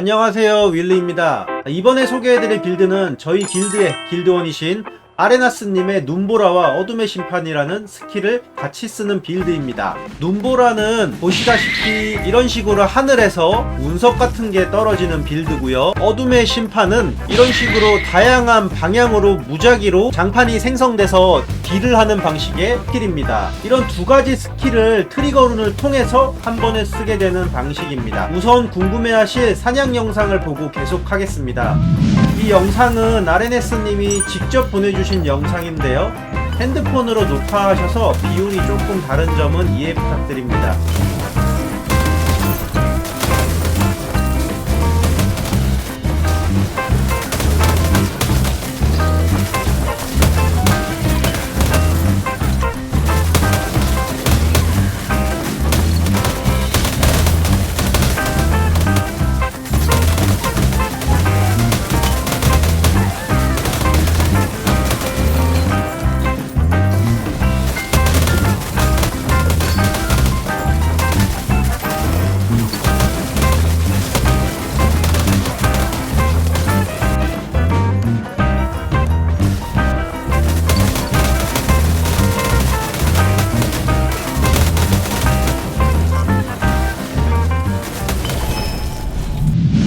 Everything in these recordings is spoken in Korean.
안녕하세요 윌리입니다. 이번에 소개해드릴 빌드는 저희 길드의 길드원이신 아레나스님의 눈보라와 어둠의 심판이라는 스킬을 같이 쓰는 빌드입니다. 눈보라는 보시다시피 이런 식으로 하늘에서 운석 같은 게 떨어지는 빌드고요. 어둠의 심판은 이런 식으로 다양한 방향으로 무작위로 장판이 생성돼서 딜을 하는 방식의 스킬입니다. 이런 두 가지 스킬을 트리거룬을 통해서 한 번에 쓰게 되는 방식입니다. 우선 궁금해하실 사냥 영상을 보고 계속 하겠습니다. 이 영상은 아레네스님이 직접 보내주신 영상인데요. 핸드폰으로 녹화하셔서 비율이 조금 다른 점은 이해 부탁드립니다.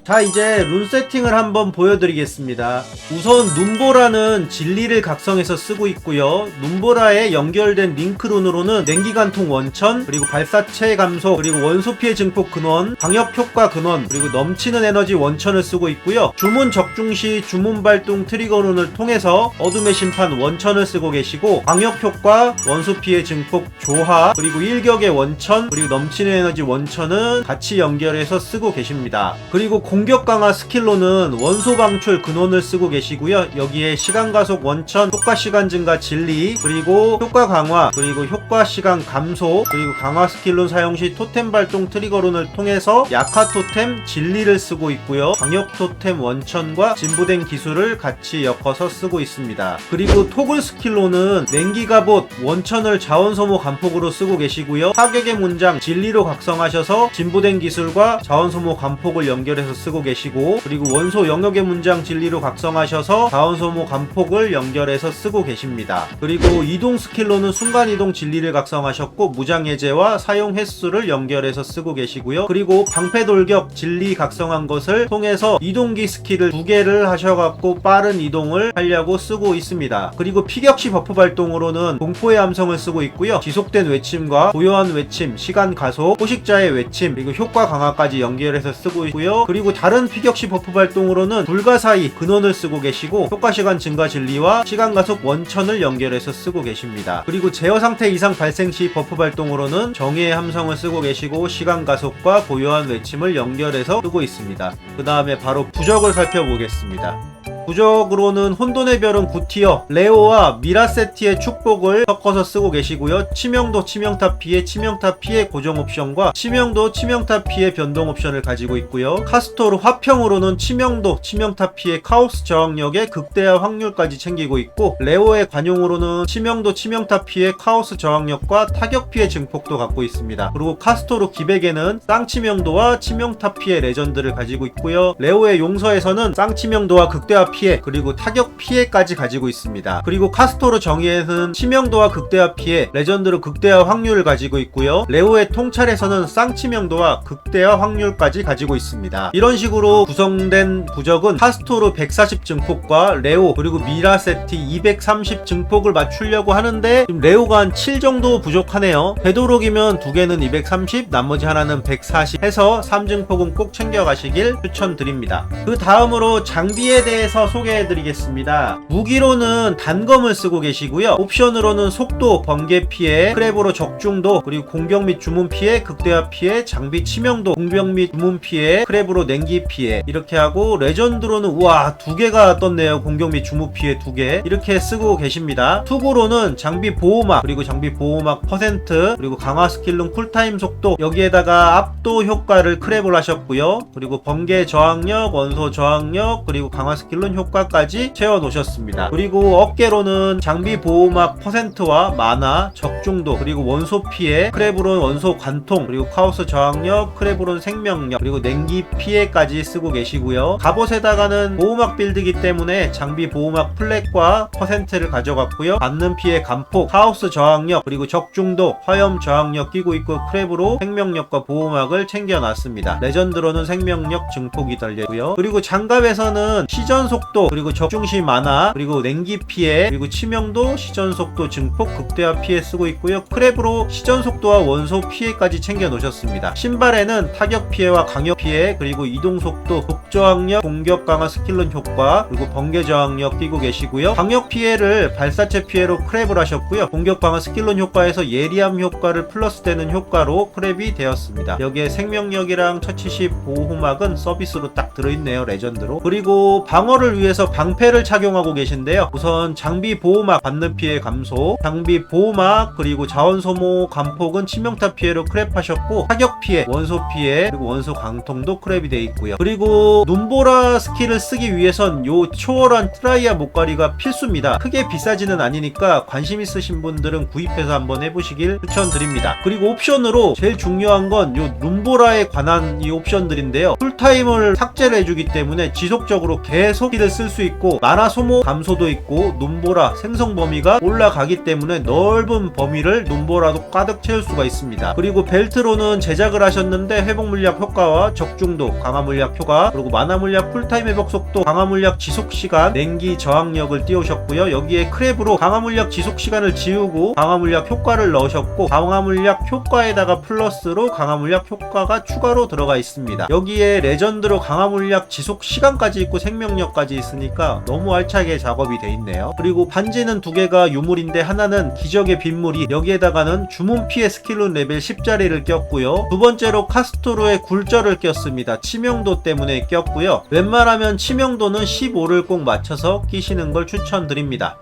자 이제 룬 세팅을 한번 보여드리겠습니다. 우선 눈보라는 진리를 각성해서 쓰고 있고요. 눈보라에 연결된 링크 룬으로는 냉기관통 원천 그리고 발사체 감소 그리고 원소 피해 증폭 근원 방역 효과 근원 그리고 넘치는 에너지 원천을 쓰고 있고요. 주문 적중 시 주문 발동 트리거 룬을 통해서 어둠의 심판 원천을 쓰고 계시고 방역 효과 원소 피해 증폭 조화 그리고 일격의 원천 그리고 넘치는 에너지 원천은 같이 연결해서 쓰고 계십니다. 그리고 공격 강화 스킬로는 원소 방출 근원을 쓰고 계시고요. 여기에 시간 가속 원천, 효과 시간 증가 진리, 그리고 효과 강화, 그리고 효과 시간 감소, 그리고 강화 스킬론 사용 시 토템 발동 트리거론을 통해서 약화 토템 진리를 쓰고 있고요. 방역 토템 원천과 진부된 기술을 같이 엮어서 쓰고 있습니다. 그리고 토글 스킬로는 냉기 갑옷 원천을 자원 소모 간폭으로 쓰고 계시고요. 파격의 문장 진리로 각성하셔서 진부된 기술과 자원 소모 간폭을 연결해서 쓰고 계시고 그리고 원소 영역의 문장 진리로 각성하셔서 자원 소모 간폭을 연결해서 쓰고 계십니다. 그리고 이동 스킬로는 순간 이동 진리를 각성하셨고 무장 해제와 사용 횟수를 연결해서 쓰고 계시고요. 그리고 방패 돌격 진리 각성한 것을 통해서 이동기 스킬을 두 개를 하셔갖고 빠른 이동을 하려고 쓰고 있습니다. 그리고 피격시 버프 발동으로는 공포의 함성을 쓰고 있고요. 지속된 외침과 고요한 외침, 시간 가속, 포식자의 외침, 그리고 효과 강화까지 연결해서 쓰고 있고요. 그리고 다른 피격시 버프 발동으로는 불가사의 근원을 쓰고 계시고 효과 시간 증가 진리와 시간 가속 원천을 연결해서 쓰고 계십니다. 그리고 제어 상태 이상 발생 시 버프 발동으로는 정의의 함성을 쓰고 계시고 시간 가속과 고요한 외침을 연결해서 쓰고 있습니다. 그 다음에 바로 부적을 살펴보겠습니다. 부적으로는 혼돈의 별은 9티어, 레오와 미라세티의 축복을 섞어서 쓰고 계시고요. 치명도 치명타 피해, 치명타 피해 고정 옵션과 치명도 치명타 피해 변동 옵션을 가지고 있고요. 카스토르 화평으로는 치명도 치명타 피해 카오스 저항력의 극대화 확률까지 챙기고 있고 레오의 관용으로는 치명도 치명타 피해 카오스 저항력과 타격 피해 증폭도 갖고 있습니다. 그리고 카스토르 기백에는 쌍치명도와 치명타 피해 레전드를 가지고 있고요. 레오의 용서에서는 쌍치명도와 극대화 피해 그리고 타격 피해까지 가지고 있습니다. 그리고 카스토르 정의에는 치명도와 극대화 피해, 레전드로 극대화 확률을 가지고 있고요. 레오의 통찰에서는 쌍치명도와 극대화 확률까지 가지고 있습니다. 이런 식으로 구성된 부적은 카스토르 140 증폭과 레오 그리고 미라세티 230 증폭을 맞추려고 하는데 지금 레오가 한 7 정도 부족하네요. 되도록이면 두 개는 230, 나머지 하나는 140 해서 3증폭은 꼭 챙겨가시길 추천드립니다. 그 다음으로 장비에 대해서 소개해드리겠습니다. 무기로는 단검을 쓰고 계시고요. 옵션으로는 속도, 번개 피해, 크랩으로 적중도, 그리고 공격 및 주문 피해, 극대화 피해, 장비 치명도, 공격 및 주문 피해, 크랩으로 냉기 피해 이렇게 하고 레전드로는 우와 두 개가 떴네요. 공격 및 주문 피해 두 개 이렇게 쓰고 계십니다. 투구로는 장비 보호막 그리고 장비 보호막 퍼센트 그리고 강화 스킬룸 쿨타임 속도 여기에다가 압도 효과를 크랩을 하셨고요. 그리고 번개 저항력, 원소 저항력 그리고 강화 스킬룸 효과까지 채워 놓으셨습니다. 그리고 어깨로는 장비 보호막 퍼센트와 만화, 적중도, 그리고 원소 피해, 크레브론 원소 관통, 그리고 카오스 저항력, 크레브론 생명력, 그리고 냉기 피해까지 쓰고 계시고요. 갑옷에다가는 보호막 빌드기 때문에 장비 보호막 플랫과 퍼센트를 가져갔고요. 받는 피해 감폭, 카오스 저항력, 그리고 적중도, 화염 저항력 끼고 있고 크랩으로 생명력과 보호막을 챙겨놨습니다. 레전드로는 생명력 증폭이 달려있고요. 그리고 장갑에서는 시전 속 도, 그리고 적중시 만화, 그리고 냉기 피해, 그리고 치명도, 시전 속도 증폭, 극대화 피해 쓰고 있고요. 크랩으로 시전 속도와 원소 피해까지 챙겨 놓으셨습니다. 신발에는 타격 피해와 강력 피해, 그리고 이동 속도, 극저항력, 공격 강화 스킬런 효과, 그리고 번개 저항력 끼고 계시고요. 강력 피해를 발사체 피해로 크랩을 하셨고요. 공격 강화 스킬론 효과에서 예리함 효과를 플러스되는 효과로 크랩이 되었습니다. 여기에 생명력이랑 처치시 보호막은 서비스로 딱 들어있네요. 레전드로. 그리고 방어를 위해서 방패를 착용하고 계신데요. 우선 장비 보호막 받는 피해 감소, 장비 보호막 그리고 자원 소모 감폭은 치명타 피해로 크랩하셨고 타격 피해, 원소 피해 그리고 원소 강통도 크랩이 돼 있고요. 그리고 눈보라 스킬을 쓰기 위해선 요 초월한 트라이아 목걸이가 필수입니다. 크게 비싸지는 않으니까 관심 있으신 분들은 구입해서 한번 해보시길 추천드립니다. 그리고 옵션으로 제일 중요한 건 요 눈보라에 관한 이 옵션들인데요. 풀타임을 삭제를 해주기 때문에 지속적으로 계속 힐을 쓸수 있고 만화 소모 감소도 있고 눈보라 생성 범위가 올라가기 때문에 넓은 범위를 눈보라도 가득 채울 수가 있습니다. 그리고 벨트로는 제작을 하셨는데 회복 물약 효과와 적중도, 강화 물약 효과, 그리고 만화 물약 풀타임 회복 속도, 강화 물약 지속 시간, 냉기 저항력을 띄우셨고요. 여기에 크랩으로 강화 물약 지속 시간을 지우고 강화 물약 효과를 넣으셨고 강화 물약 효과에다가 플러스로 강화 물약 효과가 추가로 들어가 있습니다. 여기에 레전드로 강화 물약 지속 시간까지 있고 생명력까지 있으니까 너무 알차게 작업이 돼 있네요. 그리고 반지는 두 개가 유물인데 하나는 기적의 빗물이 여기에다가는 주문 피해 스킬룬 레벨 10짜리를 꼈고요. 두 번째로 카스토르의 굴절을 꼈습니다. 치명도 때문에 꼈고요. 웬만하면 치명도는 15를 꼭 맞춰서 끼시는 걸 추천드립니다.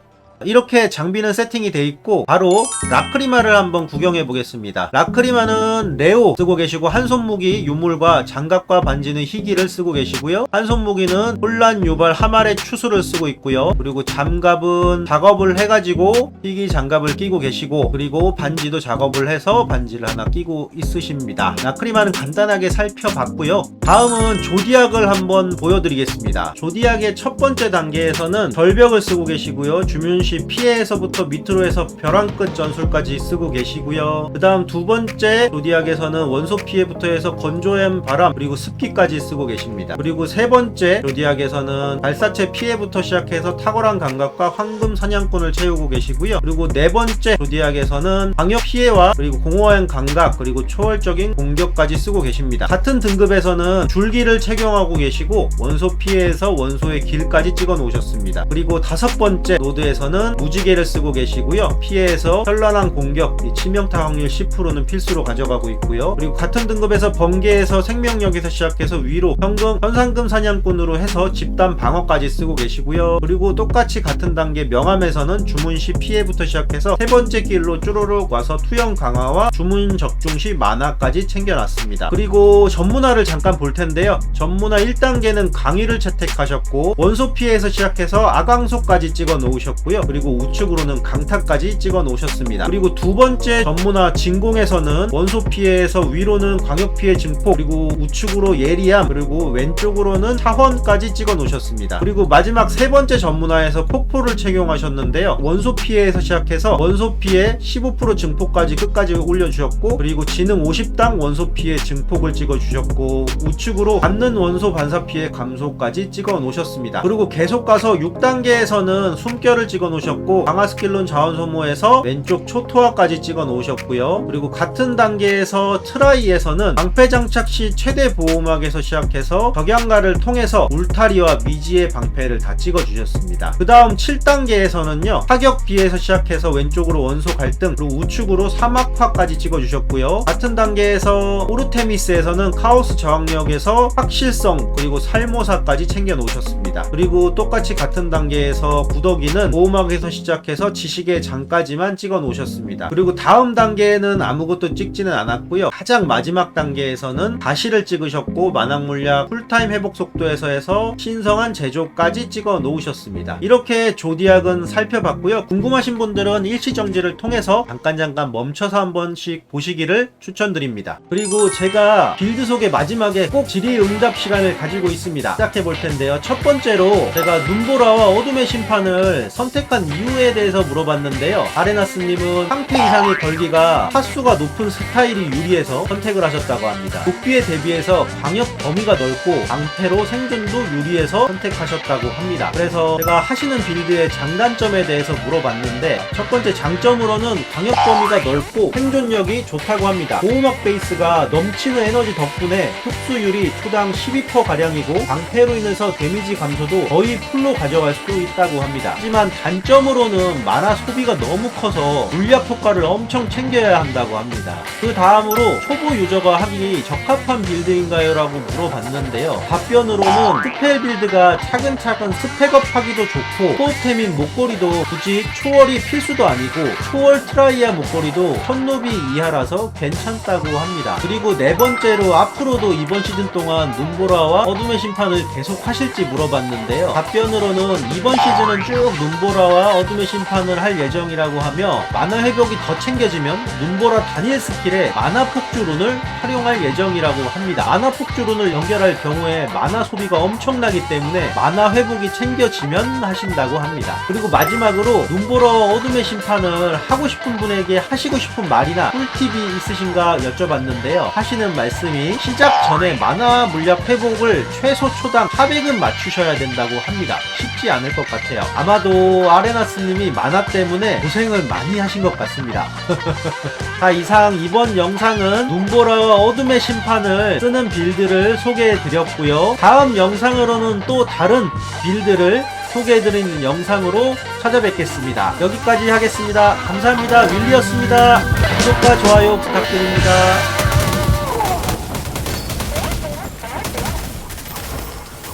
이렇게 장비는 세팅이 돼 있고 바로 라크리마를 한번 구경해 보겠습니다. 라크리마는 레오 쓰고 계시고 한 손무기 유물과 장갑과 반지는 희귀를 쓰고 계시고요. 한 손무기는 혼란 유발 하말의 추수를 쓰고 있고요. 그리고 장갑은 작업을 해가지고 희귀 장갑을 끼고 계시고 그리고 반지도 작업을 해서 반지를 하나 끼고 있으십니다. 라크리마는 간단하게 살펴봤고요. 다음은 조디악을 한번 보여드리겠습니다. 조디악의 첫 번째 단계에서는 절벽을 쓰고 계시고요. 주문 시 피해에서부터 밑으로 해서 벼랑 끝 전술까지 쓰고 계시고요. 그 다음 두 번째 조디악에서는 원소 피해부터 해서 건조염 바람 그리고 습기까지 쓰고 계십니다. 그리고 세 번째 조디악에서는 발사체 피해부터 시작해서 탁월한 감각과 황금 사냥꾼을 채우고 계시고요. 그리고 네 번째 조디악에서는 방역 피해와 그리고 공허한 감각 그리고 초월적인 공격까지 쓰고 계십니다. 같은 등급에서는 줄기를 착용하고 계시고 원소 피해에서 원소의 길까지 찍어 놓으셨습니다. 그리고 다섯 번째 노드에서는 무지개를 쓰고 계시고요. 피해에서 현란한 공격, 이 치명타 확률 10%는 필수로 가져가고 있고요. 그리고 같은 등급에서 번개에서 생명력에서 시작해서 위로 현금, 현상금 사냥꾼으로 해서 집단 방어까지 쓰고 계시고요. 그리고 똑같이 같은 단계 명함에서는 주문 시 피해부터 시작해서 세 번째 길로 쭈루룩 와서 투영 강화와 주문 적중 시 만화까지 챙겨놨습니다. 그리고 전문화를 잠깐 볼 텐데요. 전문화 1단계는 강의를 채택하셨고 원소 피해에서 시작해서 아광소까지 찍어 놓으셨고요. 그리고 우측으로는 강타까지 찍어 놓으셨습니다. 그리고 두 번째 전문화 진공에서는 원소 피해에서 위로는 광역 피해 증폭 그리고 우측으로 예리함 그리고 왼쪽으로는 사원까지 찍어 놓으셨습니다. 그리고 마지막 세 번째 전문화에서 폭포를 착용하셨는데요. 원소 피해에서 시작해서 원소 피해 15% 증폭까지 끝까지 올려주셨고 그리고 지능 50당 원소 피해 증폭을 찍어 주셨고 우측으로 받는 원소 반사 피해 감소까지 찍어 놓으셨습니다. 그리고 계속 가서 6단계에서는 숨결을 찍어 놓으셨고 강화 스킬론 자원 소모에서 왼쪽 초토화까지 찍어 놓으셨고요. 그리고 같은 단계에서 트라이에서는 방패 장착 시 최대 보호막에서 시작해서 격양가를 통해서 울타리와 미지의 방패를 다 찍어 주셨습니다. 그 다음 7단계에서는요 타격 비에서 시작해서 왼쪽으로 원소 갈등 그리고 우측으로 사막화까지 찍어 주셨고요. 같은 단계에서 오르테미스에서는 카오스 저항력에서 확실성 그리고 살모사까지 챙겨 놓으셨습니다. 그리고 똑같이 같은 단계에서 구더기는 보호막 마지막에서 시작해서 지식의 장까지만 찍어 놓으셨습니다. 그리고 다음 단계에는 아무것도 찍지는 않았고요. 가장 마지막 단계에서는 다시를 찍으셨고 만학 물약 풀타임 회복 속도에서 해서 신성한 제조까지 찍어 놓으셨습니다. 이렇게 조디악은 살펴봤고요. 궁금하신 분들은 일시정지를 통해서 잠깐 잠깐 멈춰서 한 번씩 보시기를 추천드립니다. 그리고 제가 빌드 속의 마지막에 꼭 질의응답 시간을 가지고 있습니다. 시작해 볼 텐데요. 첫 번째로 제가 눈보라와 어둠의 심판을 선택 한 이유에 대해서 물어봤는데요. 아레나스님은 상태 이상의 걸기가 타수가 높은 스타일이 유리해서 선택을 하셨다고 합니다. 독비에 대비해서 광역 범위가 넓고 방패로 생존도 유리해서 선택하셨다고 합니다. 그래서 제가 하시는 빌드의 장단점에 대해서 물어봤는데 첫 번째 장점으로는 광역 범위가 넓고 생존력이 좋다고 합니다. 보호막 베이스가 넘치는 에너지 덕분에 흡수율이 초당 12%가량이고 방패로 인해서 데미지 감소도 거의 풀로 가져갈 수 있다고 합니다. 하지만 단 점으로는 마나 소비가 너무 커서 물약 효과를 엄청 챙겨야 한다고 합니다. 그 다음으로 초보 유저가 하기 적합한 빌드인가요? 라고 물어봤는데요. 답변으로는 스펠 빌드가 차근차근 스펙업 하기도 좋고 코어템인 목걸이도 굳이 초월이 필수도 아니고 초월 트라이아 목걸이도 천노비 이하라서 괜찮다고 합니다. 그리고 네 번째로 앞으로도 이번 시즌 동안 눈보라와 어둠의 심판을 계속 하실지 물어봤는데요. 답변으로는 이번 시즌은 쭉 눈보라와 어둠의 심판을 할 예정이라고 하며 마나 회복이 더 챙겨지면 눈보라 단일 스킬에 마나 폭주룬을 활용할 예정이라고 합니다. 마나 폭주룬을 연결할 경우에 마나 소비가 엄청나기 때문에 마나 회복이 챙겨지면 하신다고 합니다. 그리고 마지막으로 눈보라와 어둠의 심판을 하고 싶은 분에게 하시고 싶은 말이나 꿀팁이 있으신가 여쭤봤는데요. 하시는 말씀이 시작 전에 마나 물약 회복을 최소 초당 400은 맞추셔야 된다고 합니다. 쉽지 않을 것 같아요. 아마도 아레나스님이 마나 때문에 고생을 많이 하신 것 같습니다. 자 이상 이번 영상은 눈보라와 어둠의 심판을 쓰는 빌드를 소개해 드렸고요. 다음 영상으로는 또 다른 빌드를 소개해 드리는 영상으로 찾아뵙겠습니다. 여기까지 하겠습니다. 감사합니다. 윌리였습니다. 구독과 좋아요 부탁드립니다